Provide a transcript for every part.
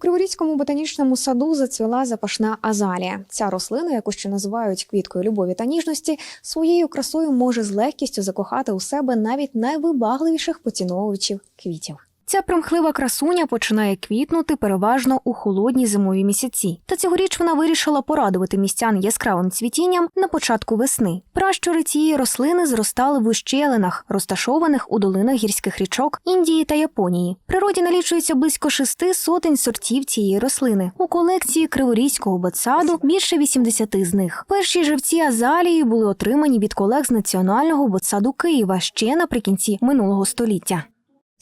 Криворізькому ботанічному саду зацвіла запашна азалія. Ця рослина, яку ще називають квіткою любові та ніжності, своєю красою може з легкістю закохати у себе навіть найвибагливіших поціновувачів квітів. Ця примхлива красуня починає квітнути переважно у холодні зимові місяці. Та цьогоріч вона вирішила порадувати містян яскравим цвітінням на початку весни. Пращури цієї рослини зростали в ущелинах, розташованих у долинах гірських річок Індії та Японії. Природі налічується близько шести сотень сортів цієї рослини. У колекції Криворізького ботсаду більше 80 з них. Перші живці азалії були отримані від колег з національного ботсаду Києва ще наприкінці минулого століття.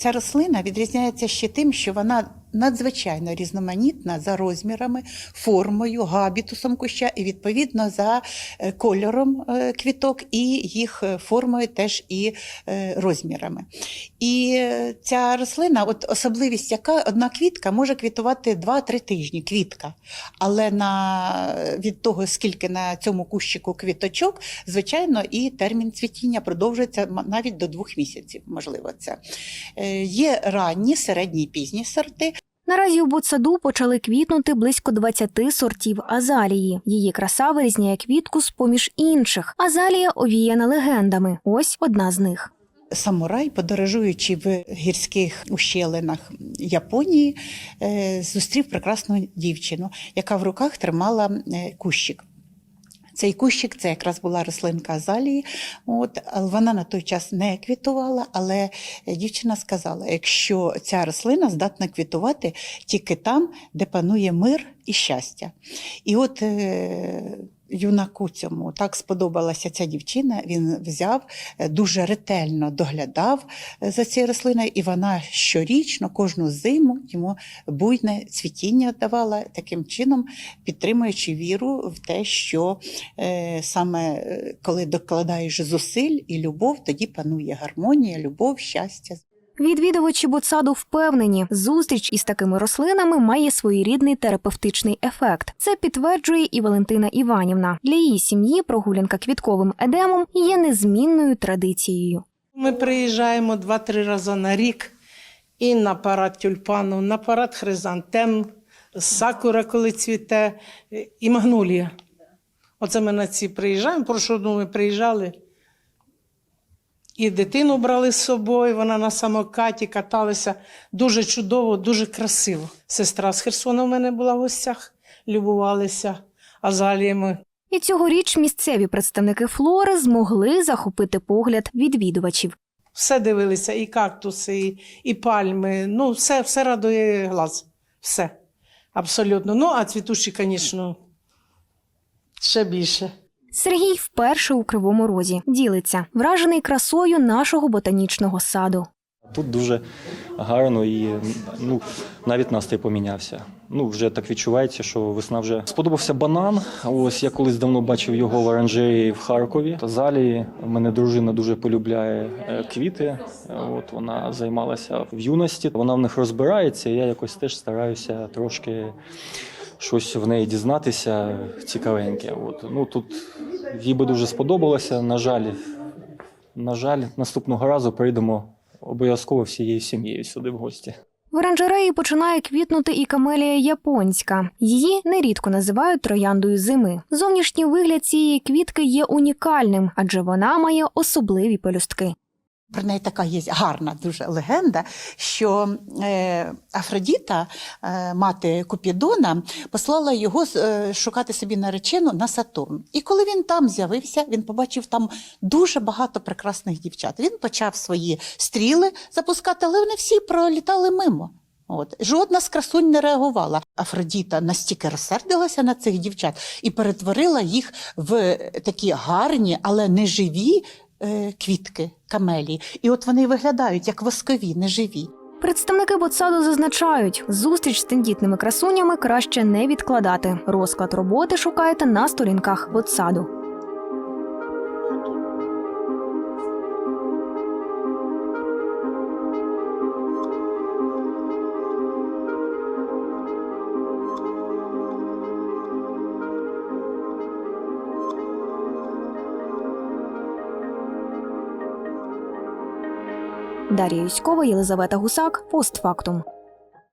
Ця рослина відрізняється ще тим, що вона надзвичайно різноманітна за розмірами, формою, габітусом куща і відповідно за е, кольором е, квіток і їх е, формою теж і розмірами. І ця рослина, от особливість, яка одна квітка може квітувати 2-3 тижні. Квітка. Але на, від того, скільки на цьому кущику квіточок, звичайно, і термін цвітіння продовжується навіть до двох місяців, можливо, це. Є ранні, середні пізні сорти. Наразі у ботсаду почали квітнути близько 20 сортів азалії. Її краса вирізняє квітку з поміж інших. Азалія овіяна легендами. Ось одна з них. Самурай, подорожуючи в гірських ущелинах Японії, е, зустрів прекрасну дівчину, яка в руках тримала е, кущик. Цей кущик це якраз була рослинка азалії. От, вона на той час не квітувала, але дівчина сказала: якщо ця рослина здатна квітувати тільки там, де панує мир і щастя. І от е, юнаку цьому так сподобалася ця дівчина, він взяв, е, дуже ретельно доглядав е, за цією рослиною, і вона щорічно, кожну зиму йому буйне цвітіння давала, таким чином підтримуючи віру в те, що е, саме е, коли докладаєш зусиль і любов, тоді панує гармонія, любов, щастя. Відвідувачі ботсаду впевнені, зустріч із такими рослинами має своєрідний терапевтичний ефект. Це підтверджує і Валентина Іванівна. Для її сім'ї прогулянка квітковим едемом є незмінною традицією. Ми приїжджаємо два-три рази на рік і на парад тюльпану, на парад хризантем, сакура, коли цвіте, і магнолія. Оце ми на ці приїжджаємо. Прошлого ми приїжджали. І дитину брали з собою, вона на самокаті каталася дуже чудово, дуже красиво. Сестра з Херсона в мене була в гостях, любувалися азаліями. І цьогоріч місцеві представники флори змогли захопити погляд відвідувачів. Все дивилися, і кактуси, і, і пальми. Ну, все, все радує глаз. Все. Абсолютно. Ну, а цвітущі, звісно, ще більше. Сергій вперше у кривому розі ділиться, вражений красою нашого ботанічного саду. Тут дуже гарно і ну, навіть настрій помінявся. Ну, вже так відчувається, що весна вже сподобався банан. Ось я колись давно бачив його в оранжеї в Харкові. Та залі мене дружина дуже полюбляє е, квіти. От вона займалася в юності. Вона в них розбирається. Я якось теж стараюся трошки щось в неї дізнатися цікавеньке. От ну тут їй би дуже сподобалося. На жаль, на жаль, наступного разу прийдемо обов'язково всією сім'єю сюди в гості. В оранжереї починає квітнути і камелія японська. Її нерідко називають трояндою зими. Зовнішній вигляд цієї квітки є унікальним, адже вона має особливі пелюстки. Про неї така є гарна дуже легенда, що е, Афродіта, е, мати Купідона, послала його е, шукати собі наречену на Сатурн. І коли він там з'явився, він побачив там дуже багато прекрасних дівчат. Він почав свої стріли запускати, але вони всі пролітали мимо. От. Жодна з красунь не реагувала. Афродіта настільки розсердилася на цих дівчат і перетворила їх в такі гарні, але не живі е, квітки камелії. І от вони виглядають як воскові, неживі. Представники ботсаду зазначають, зустріч з тендітними красунями краще не відкладати. Розклад роботи шукайте на сторінках ботсаду. Дар'я Юськова, Єлизавета Гусак, постфактум.